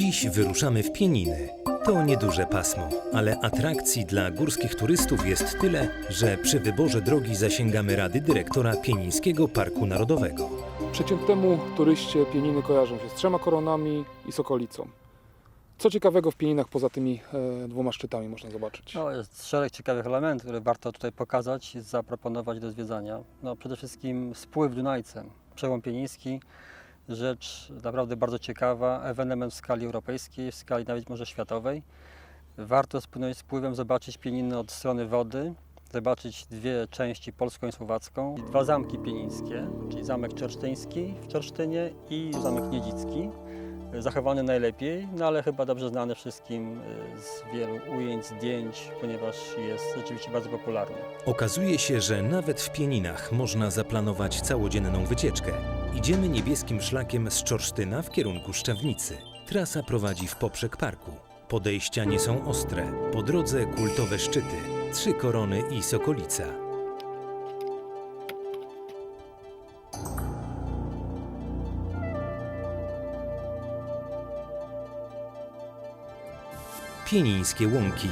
Dziś wyruszamy w Pieniny. To nieduże pasmo, ale atrakcji dla górskich turystów jest tyle, że przy wyborze drogi zasięgamy rady dyrektora Pienińskiego Parku Narodowego. Przeciętnemu turyście Pieniny kojarzą się z trzema koronami i z okolicą. Co ciekawego w Pieninach poza tymi e, dwoma szczytami można zobaczyć? No, jest szereg ciekawych elementów, które warto tutaj pokazać i zaproponować do zwiedzania. No, przede wszystkim spływ Dunajcem, przełom pieniński, rzecz naprawdę bardzo ciekawa, ewenement w skali europejskiej, w skali nawet może światowej. Warto spłynąć z pływem, zobaczyć Pieniny od strony wody, zobaczyć dwie części, polską i słowacką. I Dwa zamki pienińskie, czyli zamek czersztyński w Czersztynie i zamek niedzicki zachowany najlepiej, no ale chyba dobrze znany wszystkim y, z wielu ujęć, zdjęć, ponieważ jest rzeczywiście bardzo popularny. Okazuje się, że nawet w Pieninach można zaplanować całodzienną wycieczkę. Idziemy niebieskim szlakiem z Czorsztyna w kierunku Szczawnicy. Trasa prowadzi w poprzek parku. Podejścia nie są ostre. Po drodze kultowe szczyty, trzy korony i sokolica. Pienińskie łąki.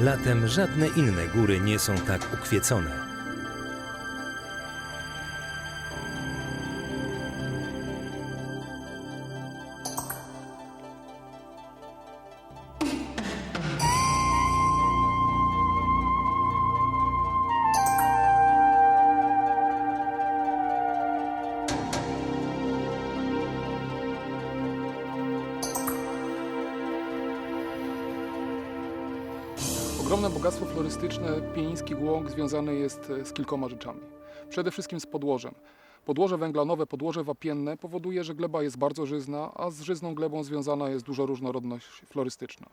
Latem żadne inne góry nie są tak ukwiecone. Ogromne bogactwo florystyczne Pieniński Łąk związane jest e, z kilkoma rzeczami. Przede wszystkim z podłożem. Podłoże węglanowe, podłoże wapienne powoduje, że gleba jest bardzo żyzna, a z żyzną glebą związana jest duża różnorodność florystyczna.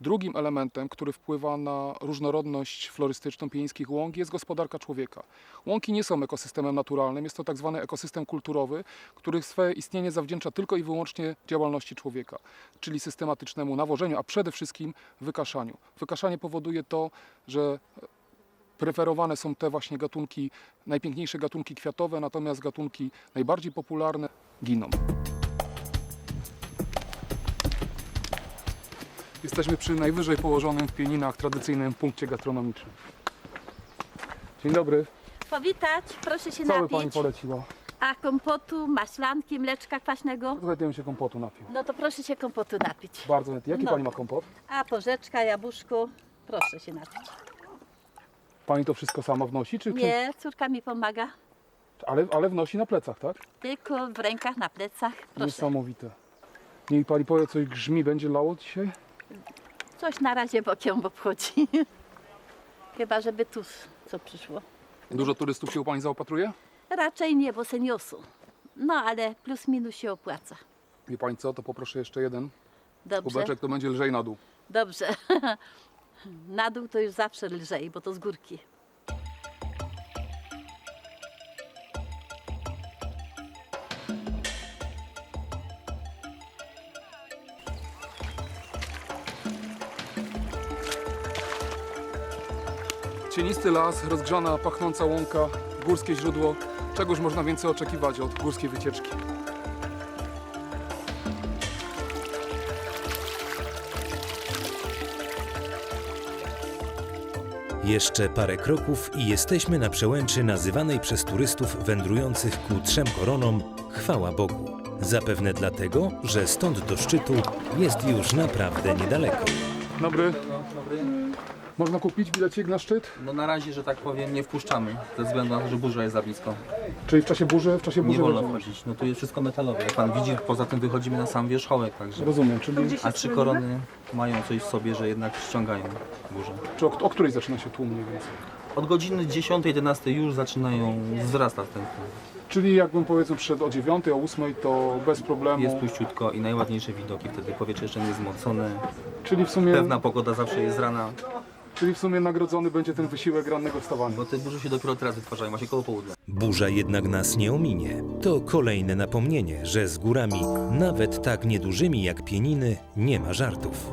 Drugim elementem, który wpływa na różnorodność florystyczną pieńskich łąk jest gospodarka człowieka. Łąki nie są ekosystemem naturalnym, jest to tak zwany ekosystem kulturowy, który swoje istnienie zawdzięcza tylko i wyłącznie działalności człowieka, czyli systematycznemu nawożeniu, a przede wszystkim wykaszaniu. Wykaszanie powoduje to, że preferowane są te właśnie gatunki, najpiękniejsze gatunki kwiatowe, natomiast gatunki najbardziej popularne giną. Jesteśmy przy najwyżej położonym w Pieninach tradycyjnym punkcie gastronomicznym. Dzień dobry, Powitać, proszę się co by napić. Pani poleciła? A kompotu, maślanki, mleczka kwaśnego? Bym się kompotu napił. No to proszę się kompotu napić. Bardzo chętnie. Jaki No. Pani ma kompot? A porzeczka, jabłuszko, proszę się napić. Pani to wszystko sama wnosi? Czy, czy, Nie, córka mi pomaga. ale, ale wnosi na plecach, tak? Tylko w rękach, na plecach. Proszę. Niesamowite. Niech Pani powie, coś grzmi będzie lało dzisiaj? Coś na razie bokiem obchodzi. Chyba, żeby tu co przyszło. Dużo turystów się u Pani zaopatruje? Raczej nie, bo se niosą. No ale plus minus się opłaca. Wie Pani co, to poproszę jeszcze jeden Dobrze, kubeczek, to będzie lżej na dół. dobrze. Na dół to już zawsze lżej, bo to z górki. Cienisty las, rozgrzana, pachnąca łąka, górskie źródło. Czegoż można więcej oczekiwać od górskiej wycieczki? Jeszcze parę kroków i jesteśmy na przełęczy nazywanej przez turystów wędrujących ku trzem koronom chwała Bogu. Zapewne dlatego, że stąd do szczytu jest już naprawdę niedaleko. Dobry, Dobry. Można kupić bilecik na szczyt? No na razie, że tak powiem, nie wpuszczamy, ze względu na to, że burza jest za blisko. Czyli w czasie burzy, w czasie Nie burzy wolno wejdziemy. wchodzić. No tu jest wszystko metalowe. Jak pan widzi, poza tym wychodzimy na sam wierzchołek, także. Rozumiem, czyli A trzy korony mają coś w sobie, że jednak ściągają burzę. czy o, o której zaczyna się tłum mniej więcej? Od godziny 10-11 już zaczynają wzrastać ten tłum. Czyli jakbym powiedzmy przyszedł o 9, o 8 to bez problemu. Jest puściutko i najładniejsze widoki, wtedy powietrze jeszcze nie jest zmocone. Czyli w sumie, Pewna pogoda zawsze jest rana, czyli w sumie nagrodzony będzie ten wysiłek rannego wstawania. bo te burze się dopiero teraz wytwarzają, właśnie koło południa. Burza jednak nas nie ominie. To kolejne napomnienie, że z górami, nawet tak niedużymi jak pieniny, nie ma żartów.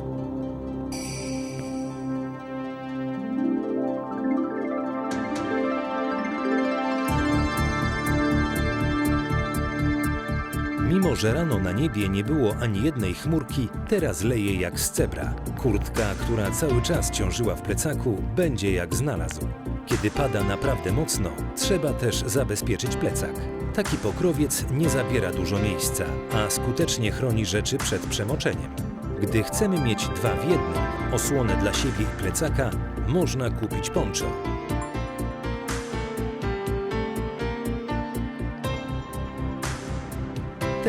Mimo że rano na niebie nie było ani jednej chmurki, teraz leje jak z cebra. Kurtka, która cały czas ciążyła w plecaku, będzie jak znalazł. Kiedy pada naprawdę mocno, trzeba też zabezpieczyć plecak. Taki pokrowiec nie zabiera dużo miejsca, a skutecznie chroni rzeczy przed przemoczeniem. Gdy chcemy mieć dwa w jednym, osłonę dla siebie i plecaka, można kupić poncho.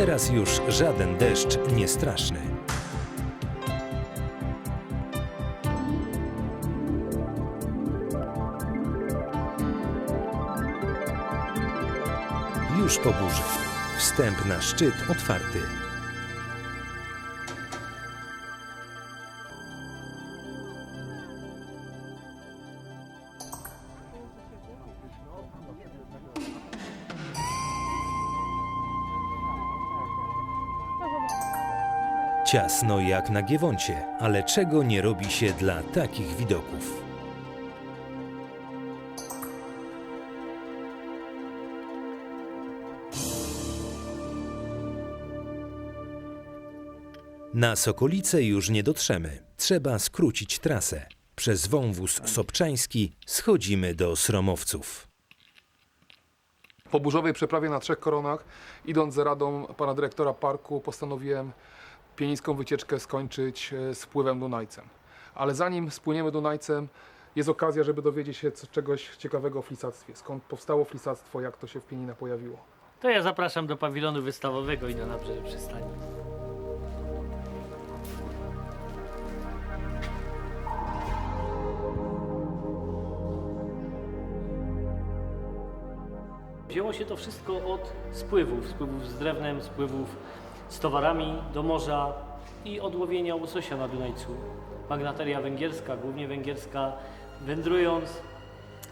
Teraz już żaden deszcz nie straszny. Już po burzy. Wstęp na szczyt otwarty. Ciasno jak na Giewoncie, ale czego nie robi się dla takich widoków? Na Sokolice już nie dotrzemy. Trzeba skrócić trasę. Przez wąwóz Sobczański schodzimy do Sromowców. Po burzowej przeprawie na trzech koronach, idąc za radą pana dyrektora parku, postanowiłem pienińską wycieczkę skończyć e, z wpływem Dunajcem. Ale zanim spłyniemy Dunajcem, jest okazja, żeby dowiedzieć się czegoś ciekawego o flisactwie. Skąd powstało flisactwo, jak to się w Pieninach pojawiło. To ja zapraszam do pawilonu wystawowego i na nabrzeże przystani. Wzięło się to wszystko od spływów, spływów z drewnem, spływów z towarami do morza i od łowienia łososia na Dunajcu. Magnateria węgierska, głównie węgierska, wędrując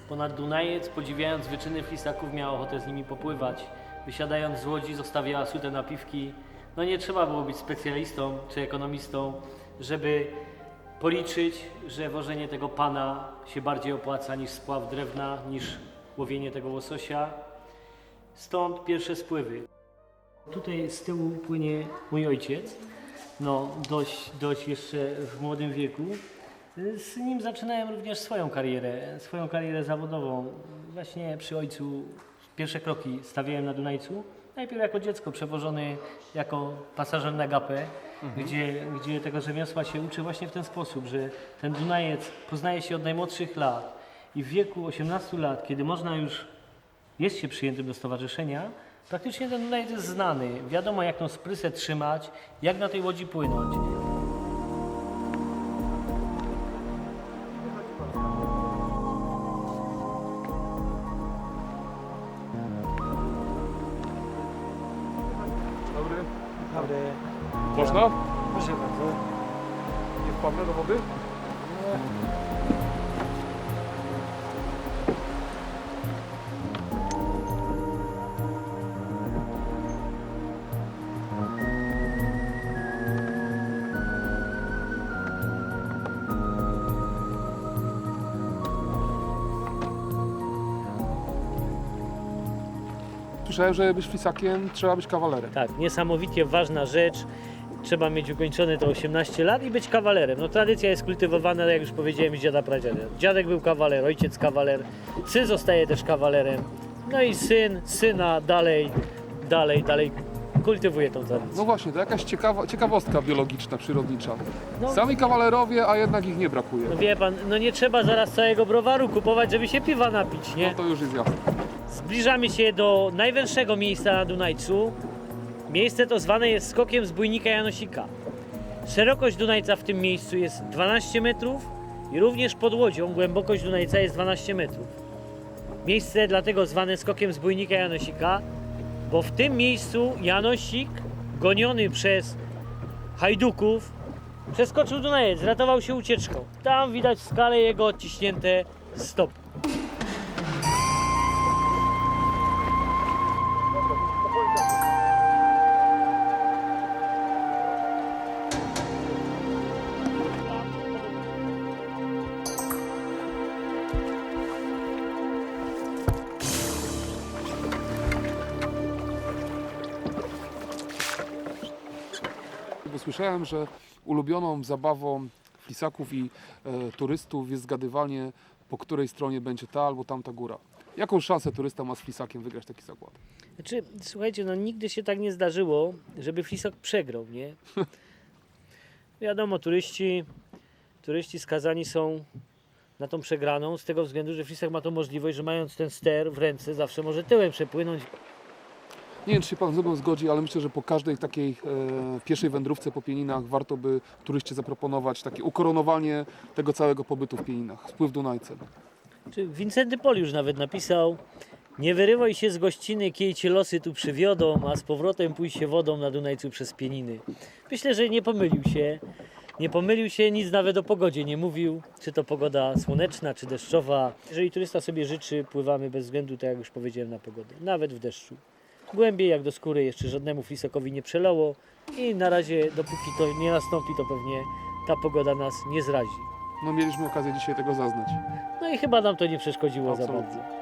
ponad Dunajec, podziwiając wyczyny flisaków, miała ochotę z nimi popływać. Wysiadając z łodzi, zostawiała sute napiwki. No nie trzeba było być specjalistą czy ekonomistą, żeby policzyć, że wożenie tego pana się bardziej opłaca niż spław drewna, niż łowienie tego łososia. Stąd pierwsze spływy. Tutaj z tyłu płynie mój ojciec, no dość, dość jeszcze w młodym wieku. Z nim zaczynałem również swoją karierę, swoją karierę zawodową. Właśnie przy ojcu pierwsze kroki stawiałem na Dunajcu. Najpierw jako dziecko przewożony jako pasażer na gapę, gdzie, gdzie tego rzemiosła się uczy właśnie w ten sposób, że ten Dunajec poznaje się od najmłodszych lat i w wieku 18 lat, kiedy można już jest się przyjętym do stowarzyszenia, praktycznie ten Dunajec jest znany. Wiadomo, jak tą sprysę trzymać, jak na tej łodzi płynąć. Dobry. Dobry, Można? proszę bardzo. Nie wpadnę do wody? Słyszałem, że być flisakiem trzeba być kawalerem. Tak, niesamowicie ważna rzecz. Trzeba mieć ukończone to 18 lat i być kawalerem. No tradycja jest kultywowana, jak już powiedziałem, z dziada pradziada. Dziadek był kawaler, ojciec kawaler, syn zostaje też kawalerem. No i syn, syna dalej, dalej, dalej kultywuje tą tradycję. No właśnie, to jakaś ciekawa, ciekawostka biologiczna, przyrodnicza. No. Sami kawalerowie, a jednak ich nie brakuje. No wie pan, no nie trzeba zaraz całego browaru kupować, żeby się piwa napić, nie? No to już jest jasne. Zbliżamy się do najwęższego miejsca na Dunajcu. Miejsce to zwane jest skokiem z Janosika. Szerokość Dunajca w tym miejscu jest 12 metrów i również pod łodzią głębokość Dunajca jest 12 metrów. Miejsce dlatego zwane skokiem z Janosika, bo w tym miejscu Janosik, goniony przez hajduków, przeskoczył Dunajec, ratował się ucieczką. Tam widać w skale jego odciśnięte stopy. Słyszałem, że ulubioną zabawą flisaków i e, turystów jest zgadywanie, po której stronie będzie ta albo tamta góra. Jaką szansę turysta ma z flisakiem wygrać taki zakład? Znaczy, słuchajcie, no nigdy się tak nie zdarzyło, żeby Flisak przegrał, nie? Wiadomo, turyści, turyści skazani są na tą przegraną z tego względu, że Flisak ma tą możliwość, że mając ten ster w ręce zawsze może tyłem przepłynąć. Nie wiem, czy się Pan ze mną zgodzi, ale myślę, że po każdej takiej e, pieszej wędrówce po Pieninach warto by turyście zaproponować takie ukoronowanie tego całego pobytu w Pieninach, spływ Dunajcem. Czy Wincenty Pol już nawet napisał Nie wyrywaj się z gościny, kiej cię losy tu przywiodą, a z powrotem pójść się wodą na Dunajcu przez Pieniny. Myślę, że nie pomylił się. Nie pomylił się, nic nawet o pogodzie nie mówił, czy to pogoda słoneczna, czy deszczowa. Jeżeli turysta sobie życzy, pływamy bez względu, tak jak już powiedziałem, na pogodę, nawet w deszczu. Głębiej jak do skóry jeszcze żadnemu flisakowi nie przelało i na razie, dopóki to nie nastąpi, to pewnie ta pogoda nas nie zrazi. No mieliśmy okazję dzisiaj tego zaznać. No i chyba nam to nie przeszkodziło za Absolutnie. bardzo.